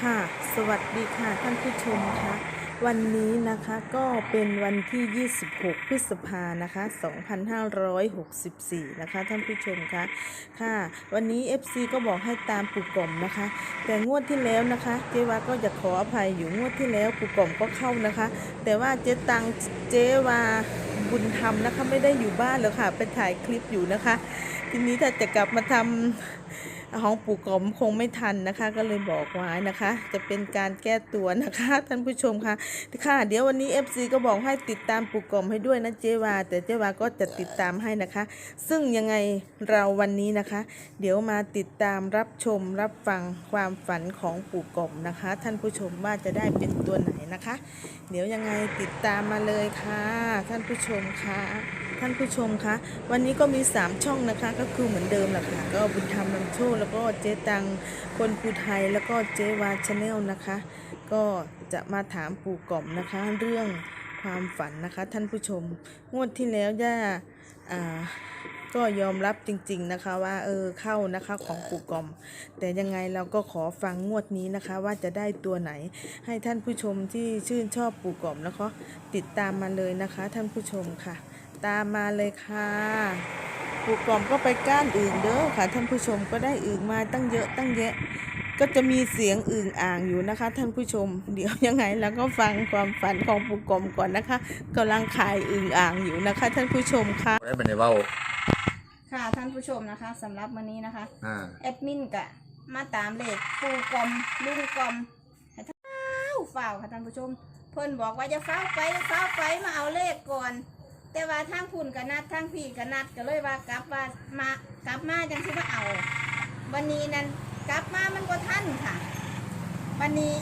ค่ะสวัสดีค่ะท่านผู้ชมคะวันนี้นะคะก็เป็นวันที่ 26 พฤษภานะคะ 2564 นะคะท่านผู้ชมคะค่ะ วันนี้ FC ก็บอกให้ตามปู่กล่อมนะคะ แต่งวดที่แล้วนะคะเจ๊วาก็จะขออภัยอยู่งวดที่แล้วปู่กล่อมก็เข้านะคะ แต่ว่าเจ๊ตังเจ๊วาบุญธรรมนะคะไม่ได้อยู่บ้านแล้วค่ะไปถ่ายคลิปอยู่นะคะ ทีนี้ถ้าจะกลับมาทำ ของปู่กอมคงไม่ทันนะคะ ก็เลยบอกไว้นะคะ จะเป็นการแก้ตัวนะคะ ท่านผู้ชมค่ะค่ะ เดี๋ยววันนี้ FC ก็บอกให้ติดตามปู่กอมให้ด้วยนะเจวา แต่เจวาก็จะติดตามให้นะคะ ซึ่งยังไงเราวันนี้นะคะ เดี๋ยวมาติดตามรับชมรับฟังความฝันของปู่กอมนะคะ ท่านผู้ชมว่าจะได้เป็นตัวไหนนะคะ เดี๋ยวยังไงติดตามมาเลยค่ะ ท่านผู้ชมค่ะ ท่านผู้ชมคะวันนี้ก็มี 3 ช่องนะคะ ก็คือเหมือนเดิมแหละค่ะ ก็บุญธรรมนำโชคแล้วก็เจ๊ตังคนภูไทยแล้วก็เจ๊วาชาแนลนะคะ ก็จะมาถามปู่กล่อมนะคะ เรื่องความฝันนะคะ ท่านผู้ชม งวดที่แล้วย่าอ่าก็ยอมรับจริงๆนะคะว่าเออเข้านะคะของปู่กล่อม แต่ยังไงเราก็ขอฟังงวดนี้นะคะว่าจะได้ตัวไหน ให้ท่านผู้ชมที่ชื่นชอบปู่กล่อมแล้วก็ติดตามมาเลยนะคะ ท่านผู้ชมค่ะ ตามมาเลยค่ะปู่กล่อมก็ไปก้านอื่นเด้อค่ะท่านผู้ชมก็ได้อื่นมาตั้งเยอะตั้งแยะ ก็จะมีเสียงอึ่งอ่างอยู่นะคะ ท่านผู้ชม เดี๋ยวยังไงเราก็ฟังความฝันของปู่กล่อมก่อนนะคะกำลังขายอึ่งอ่างอยู่นะคะ ท่านผู้ชมค่ะไว้เป็นในเว้าค่ะท่านผู้ชมนะคะสำหรับวันนี้นะคะอ่าแอดมินกะมาตามเลขปูกลมลุงกลมให้ท่านเฝ้าเฝ้าค่ะท่านผู้ชม เพิ่นบอกว่าจะเฝ้าไปเฝ้าไปมาเอาเลขก่อน แต่ว่าทางพุ่นกับนัดทางพี่กับนัดก็เลยว่ากลับว่ามากลับมาจังสิมาเอา วันนี้นั้นกลับมามันก็ทันค่ะ วันนี้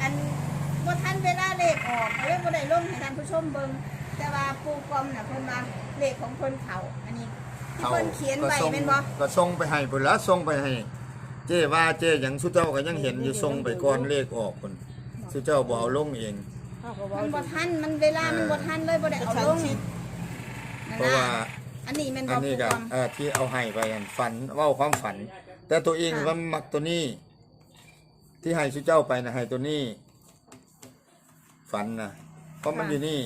อันก็ทันเวลาเลขออกก็เลยบ่ได้ลงให้ท่านผู้ชมเบิ่งแต่ว่าปูกลมน่ะเพิ่นว่าเลขของเพิ่นเขาอันนี้ที่เพิ่นเขียนไว้ก็ส่งเป็นบ่ก็ส่งไปให้พุ่นละส่งไปให้ เจ้ว่าเจ้หยังสุเจ้าก็ยังเห็นอยู่ส่งไปก่อนเลขออกพุ่นสุเจ้าบ่เอาลงเอง มันบ่ทันมันเวลามันบ่ทันเลยบ่ได้เอาลงนั่น เพราะว่าน่ะอันนี้มันอับ่นนี้ปลก็อมเอ่อที่เอาให้ไปอันฝันเว้าความฝัน แต่ตัวเองค่ะ ว่ามักตัวนี้ ที่ให้สุเจ้าไปนะให้ตัวนี้ ฝันนะเพราะมันอยู่นี่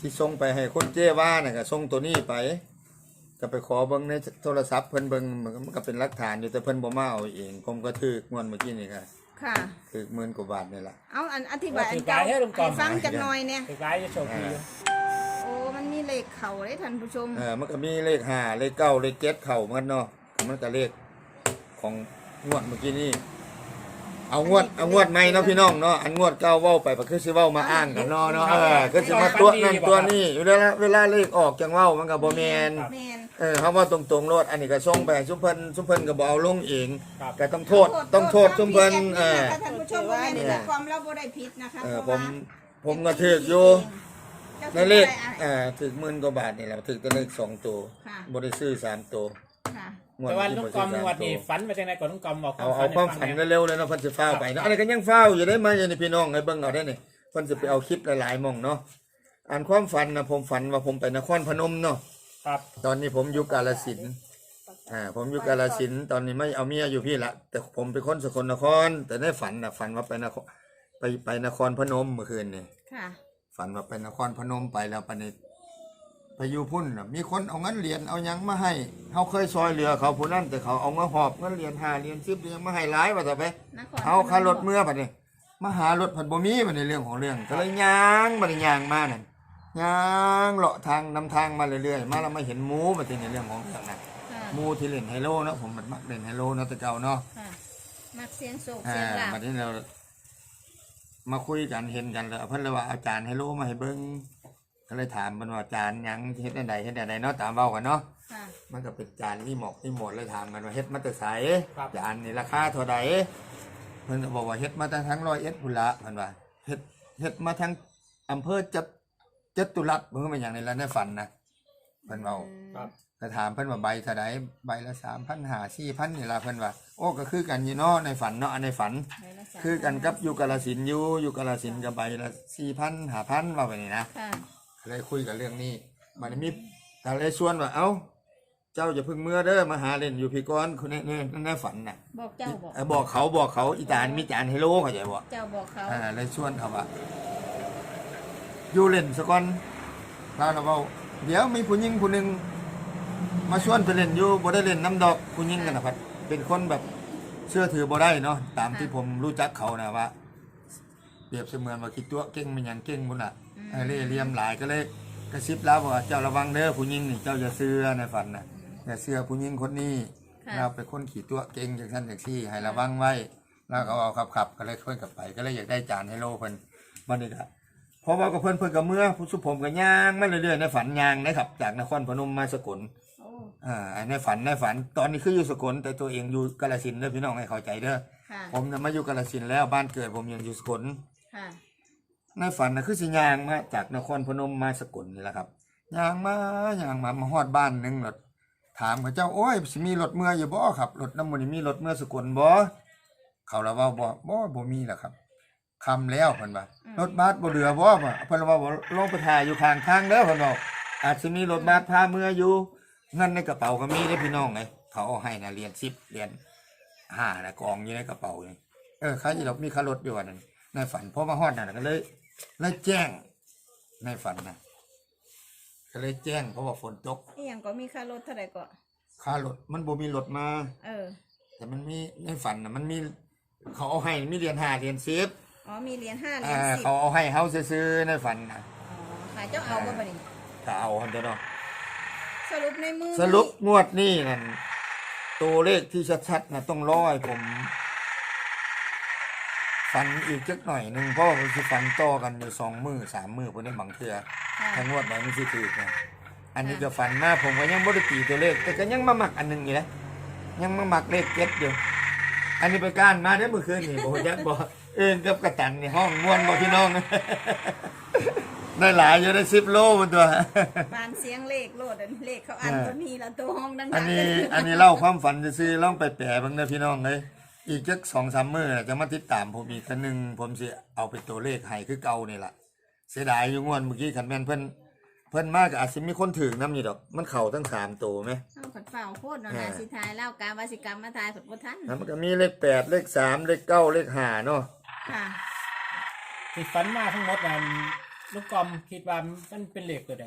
ที่ส่งไปให้คนเจ้ว่าน่ะก็ส่งตัวนี้ไป ก็ไปขอเบิ่งในโทรศัพท์เพิ่นเบิ่งมันก็เป็นหลักฐานอยู่แต่เพิ่นบ่มาเอาเอง ผมก็ถือกงวนเมื่อกี้นี่ก็ค่ะ ถือหมื่นกว่าบาทนี่ล่ะ เอาอันอธิบายอันอธิเก่าบายให้ลุงกอมให้ฟังจักหน่อยเนี่ยสุดท้ายจะโชคดีอยู่โอ้ มันมีเลขเข่าเลยท่านผู้ชม เออมันก็มีเลขห้าเลขเก้าเลขเจ็ดเข้าเหมือนกันเนาะมันก็เลขของงวดเมื่อกี้นี่เอางวดเอางวดใหม่เนาะพี่น้องเนาะอันงวดเก้าเว้าไปก็คือสิเว้ามาอ้างกันเนาะเนาะเออคือสิมาตัวนั่นตัวนี้อยู่เวลาเวลาเลขออกจังเว้ามันก็บ่แม่น แม่นเออเขาว่าตรงๆโลดอันนี้ก็ส่งไปให้ซุมเพิ่นซุมเพิ่นก็บ่เอาลงเองครับ ก็ต้องโทษต้องโทษซุมเพิ่นเออ ท่านผู้ชมว่าแม่นเออเลขความเราบ่ได้ผิดนะคะเออเพผราะมว่าผมก็ถือกอยู่เจ้าในสิเลขบ่ได้อะ เอ่อถือหมื่นกว่าบาทนี่แหละถือแต่เลขสองตัวค่ะบ่ได้ซื้อสามตัวค่ะงวดแต่ว่าที่ลุงบ่กซื้ออมสามงวดตันี้วฝันมาจากไหนก่อนลุงกอมบอกเอาเอาความฝันเร็วๆเลยเนาะเพิ่นสิฟ้าวไปเนาะอันนี้ก็ยังฟ้าวอยู่ได้มาอยู่ในพี่น้องให้เบิ่งเอาได้นี่เพิ่นสิไปเอาคลิปหลายๆหม่องเนาะอันความฝันนะผมฝันว่าผมไปนครพนมเนาะ ครับตอนนี้ผมอยู่กาฬสินธุ์อ่า ผมอยู่กาฬสินธุ์ตอนนี้ไม่เอาเมียอยู่พี่ละ แต่ผมเป็นคนสกลนคร แต่ในฝันน่ะฝันว่าไปนครไปไปนครพนมเมื่อคืนนี่ค่ะ ฝันว่าไปนครพนมไปแล้วปนิไปอยู่พุ่นน่ะมีคนเอาเงินเหรียญเอาหยังมาให้เขาเคยซอยเหลือเขาผู้นั้นแต่เขาเอามาหอบเงินเหรียญห้าเหรียญสิบเหรียญมาให้หลายว่าแต่ไปนครเอาค่ารถเมื่อบัดนี้มาหารถผัดบ่มีบัดในเรื่องของเรื่องก็เลยย่างบัดนี้ย่างมานั่นย่างเลาะทางนำทางมาเรื่อยๆมาแล้วมาเห็นหมูบัดนี้ในเรื่องของเรื่องนั้นค่ะหมูที่เล่นไฮโลเนาะผมมันมักเล่นไฮโลเนาะแต่เก่าเนาะค่ะมักเสียงโศกอ่าเสียงหลับบัดนี้เรา มาคุยกันเห็นกันแล้วเพิ่นเลยว่าอาจารย์ไฮโลมาให้เบิ่งก็เลยถามมันว่าอาจารย์หยังเฮ็ดอันใดเฮ็ดอันใดเนาะตามเว้ากันเนาะค่ะ มันก็เป็นจานนี่หมอกนี่หมดเลยถามกันว่าเฮ็ดมาแต่ไสครับ จานนี่ราคาเท่าใดเพิ่นก็บอกว่าเฮ็ดมาแต่ทั้งร้อยเอ็ดพุ่นละเพิ่นว่าเฮ็ดเฮ็ดมาทั้งอำเภอจัดจตุรัสเพิ่นก็เป็นอย่างนี้แล้วในฝันนะเพิ่นเว้า ครับ ก็ถามเพิ่นว่าใบเท่าใดใบละ3,500 4,000นี่ล่ะเพิ่นว่าโอ้ก็คือกันอยู่เนาะในฝันเนาะอันในฝันได้ละสาม คือกันกับอยู่กาฬสินธุ์อยู่อยู่กาฬสินธุ์กับใบละ4,000 5,000ว่าไปนี่นะค่ะ เลยคุยกันเรื่องนี้มันมีแต่เลยชวนว่าเอ้า เจ้าอย่าเพึ่งเมื่อเด้อมาหาเล่นอยู่พี่ก้อนคนในในในฝันน่ะบอกเจ้าบอก เออบอกเขาบอกเขาอีตานมีจานให้โลเข้าใจบ่เจ้าบอกเขา อ่าเลยชวนเขาว่าอยู่เล่นสะก่อนเราเราเว้าเดี๋ยวมีผู้หญิงผู้หนึงมาชวนไปเล่นอยู่บ่ได้เล่นน้ำดอกผู้หญิงกันนะครับเป็นคนแบบ เชื่อถือบ่ได้เนาะตามที่ผมรู้จักเขานะว่าเปรียบเสมือนว่าคิดตัวเก่งมันหยังเก่งบุญอะเออเล่ห์เหลี่ยมหลายก็เลยกระซิบแล้วว่าเจ้าระวังเด้อผู้หญิงนี่เจ้าอย่าเชื่อในฝันนะอย่าเชื่อผู้หญิงคนนี้ค่ะเราเป็นคนขี่ตัวเก่งอย่างท่านอย่างที่ให้ระวังไว้แล้วก็เอาขับขับๆก็เลยเพื่อนกลับไป ก็เลยอยากได้จานให้โลเพิ่นมันนี่ครับพอว่ากับเพิ่นเพิ่นกับเมื่อผู้สุผมกับย่างไม่เรื่อยๆในฝันย่างนะครับ จากนครพนมมาสกล โอ้อ่าในฝันในฝัน ตอนนี้คืออยู่สกลแต่ตัวเองอยู่กาฬสินธุ์เด้อพี่น้องให้เข้าใจเด้อค่ะ ผมน่ะมาอยู่กาฬสินธุ์แล้วบ้านเกิดผมยังอยู่สกลค่ะ ในฝันนะคือสิย่างมาจากนครพนมมาสกลนี่แหละครับย่างมาย่างมามาฮอดบ้านหนึงรถถามเขาเจ้าโอ้ยสิมีรถเมื่ออยู่บ่ครับรถน้ำมันต์นี่มีรถเมื่อสกลบ่เขาละว่าบ่บ่บ่มีแหละครับคำแล้วเพิ่นว่ารถบัสบ่เหลือบ่บ่เพิ่นว่าบ่ลงไปถ่ายอยู่ข้างทางเด้อเพิ่นบอกอาจสิมีรถบัสพาเมื่ออยู่ เงินในกระเป๋าก็มีเด้อพี่น้องไงเขาเอาให้นะเหรียญ10เหรียญ5นะกองอยู่ในกระเป๋านี่เออใครสิดอกมีค่ารถอยู่อันนั้นในฝันพอมาฮอดนั่นก็เลยเลยแจ้งในฝันนะก็เลยแจ้งเพราะว่าฝนตกอีหยังก็มีค่ารถเท่าไหร่ก็ค่ารถมันบ่มีรถมา เออ แต่มันมีในฝันนะมันมีเขาเอาให้มีเหรียญห้าเหรียญสิบอ๋อมีเหรียญห้าเหรีอ่ายญสิบเขาเอาให้เฮาซื้อๆในฝันนะอ๋อค่ะเจ้าเอาบ่บัดนี้ถ้าเอาคันเด้อเนาะ สรุปในมือสรุปงวดนี้นั่นตัวเลขที่ชัดๆนะต้องร้อยผมฝันอีกจักหน่อยหนึ่งเพราะว่าผมสิฝันต่อกันอยู่สองมือสามมือพวกนี้บางเทื่อค่ะถ้างวดไหนไม่สิถือนะอันนี้ก็ฝันมาผมก็ยังบ่ได้ตีตัวเลข แต่ก็ยังมาหมักอันหนึงอยู่นะยังมาหมักเลขเจ็ดอยู่อันนี้ไปก้านมาได้อเมื่อคืนนี่บอกยักบอกเอินกับกระตันนี่ห้องม่วนบ่พี่น้อง ได้หลายอยู่ได้สิบโลบนตัว บานเสียงเลขโลดอันเลขเขาอันเออตัวนี้ละตัวห้องดังๆอันนี้เลยอันนี้เล่าความฝันซื้อๆลองไปแปลเบ้างนะพี่น้องเลยอีกจักสองสามมื้อน่ะจะมาติดตามผมอีกครั้งหนึงผมสิเอาเป็นตัวเลขให้คือเก่านี่ล่ะเสียดายอยู่งวดเมื่อกี้คันแม่นเพิ่นเพิ่นมากอาจสิมีคนถึงนำอยู่ดอก มันเข้าทั้งสามตัวไหมเอาผัดฝ่าโคตรเนาะเออนาสิทายเล่ากาวาสิกรรมมาทายผัดบ่ทันแล้วมันก็มีเลขแปดเลขสามเลขเก้าเลขห้าเนาะค่ะที่ฝันมาทั้งหมดนั้น ลูกกอมคิดว่ามันเป็นเหล็กตัวใด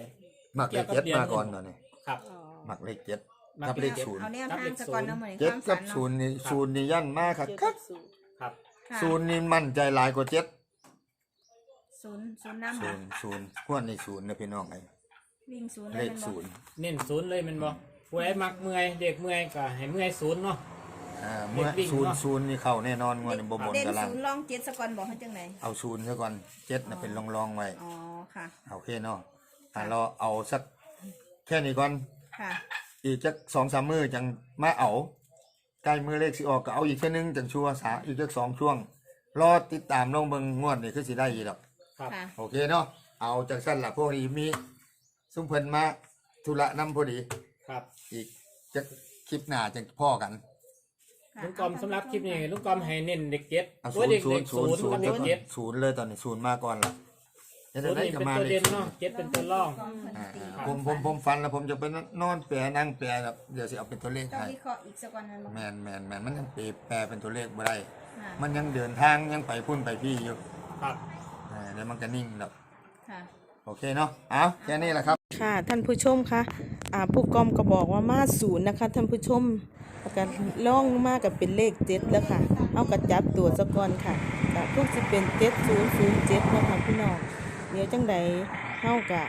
หมักเลขเจ็ดมาก่อนตอนนี้ครับหมักเลขเจ็ดมักกับเลขศูนย์เอาแนวทางสะก่อนเนาะเหมือนเจ็ดความกัฝับนศูเนาะนย์นี่ศูนย์นี่ยั่นมากครับเจ็ดครักับบศูนย์ครับ ค่ะศูนย์นี่มั่นใจหลายกว่าเจ็ดศูนย์ศูนย์น้ำศูบ่นย์ศูนย์ขวดในศูนย์นะพี่น้องไอ้วิ่งศูนย์เลเลยขมันบ่ศูนย์เน้นศูนย์เลยแมันบ่ผู้ใดมักเมื่อยเด็กเมื่อยก็ให้เมื่อยศูนย์เนาะ อ่าเมื่อเลขวิ่งศูนย์เนาะศูนย์นี่เข้าแน่นอนงวดนี้บ่บนเด่นกำลัง ศูนย์ลองเจ็ดสะก่อนบอกเขาจังไหนเอาศูนย์ซะก่อนเจ็ดน่ะเป็นรองๆไว้ อ๋อค่ะ โอเคเนาะอ่าเราเอาสักแค่นี้ก่อน ค่ะอีกจักสองสามมือจังมาเอาใกล้มือเลขสิออกก็เอาอีกแค่นึงจังชัวร์สาอีกจักสองช่วง รอติดตามลงเบิ่งงวดนี่คือสิได้อีกดอก ครับค่ะ โอเคเนาะ เอาจากสั้นละพวกนี้มีซุ่มเพิ่นมาธุระนำพอดี ครับ อีกจักคลิปหน้าจังพ่อกันค่ะ ลุงกอมสำหรับคลิปนี้ลุงกอมให้เน้นเด็กเจ็ดเอาโอ้ศูยนเด็ย์กศูเด็นกย์ศูศูนนย์ย์ศูนย์กับเด็กเจ็ดศูนย์เลยตอนนี้ศูนย์มาก่อนละจะศูนย์ได้นี่ก็เป็นมาตัวเลเด่ยนเนาะเจ็ดเป็นตัวร่อง อ่าๆผมผมผมฟันแล้วผมจะไปนอนแปลนั่งแปลแบบเดี๋ยวสิเอาเป็นตัวเลขต้องให้ วิเคราะห์อีกสะก่อนมันบอกแมนแมนแมนมันยังปีแปลเป็นตัวเลขบ่ได้ ค่ะมันยังเดินทางยังไปพุ่นไปพี่อยู่ครับอ่าเดี๋ยวมันก็นิ่งแล้วค่ะ โอเคเนาะเอาแค่นี้แหละครับ ค่ะท่านผู้ชมคะอ่าผู้กอมก็บอกว่ามาศูนย์นะคะท่านผู้ชม แล้วก็ล่องมากกับเป็นเลขเจ็ดแล้วค่ะเอากระจับตัวซะกอนค่ะแต่พวกจะเป็นเจ็ดศูนย์ศูนย์เจ็ดนะคะพี่น้องเดี๋ยวจังใดเฮากะ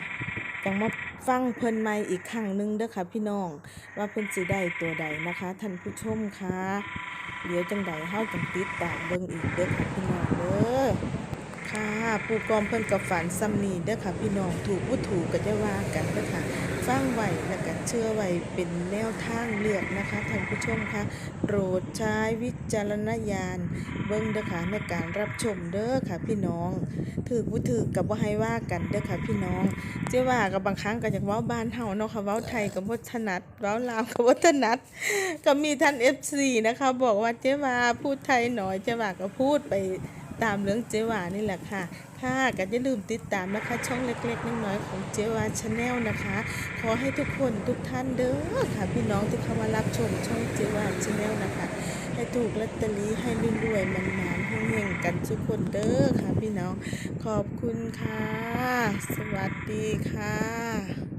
จังมาฟังเพิ่นใหม่อีกครั้งหนึงเด้อค่ะพี่น้อง ว่าเพิ่นสิได้ตัวใดนะคะท่านผู้ชมคะเดี๋ยวจังใดเฮาจังติดตามเบิ่งอีกเด้อค่ะพี่น้องเด้อ ค่ะปูกอมเพิ่นกับฝันซ้ำนีเด้อค่ะ พี่น้องถูกผู้ถูกก็จะว่ากันเด้อค่ะฟังไว้แล้วก็เชื่อไว้เป็นแนวทางเลือกนะคะท่านผู้ชมคะโปรดใช้วิจารณญาณเบิ่งเด้อค่ะในการรับชมเด้อค่ะ พี่น้องถือผู้ถือกับว่าให้ว่ากันเด้อค่ะ พี่น้องเจ้าว่ากับบางครั้งก็อยากว้าบ้านเฮาเนาะค่ะว้าไทยกับบ่ถนัดว้าลาวกับบ่ถนัดก็มีท่าน FC นะคะ บอกว่าเจ้าว่าพูดไทยหน่อยเจ้าว่าก็พูดไป ตามเรื่องเจวานี่แหละค่ะ ค่ะก็อย่าลืมติดตามนะคะ ช่องเล็กๆน้อยๆของเจวาชาแนลนะคะ ขอให้ทุกคนทุกท่านเด้อค่ะ พี่น้องที่เข้ามารับชมช่องเจวาชาแนลนะคะ ให้ถูกลอตเตอรี่ให้รวยๆมันๆเฮงๆกันทุกคนเด้อค่ะ พี่น้องขอบคุณค่ะ สวัสดีค่ะ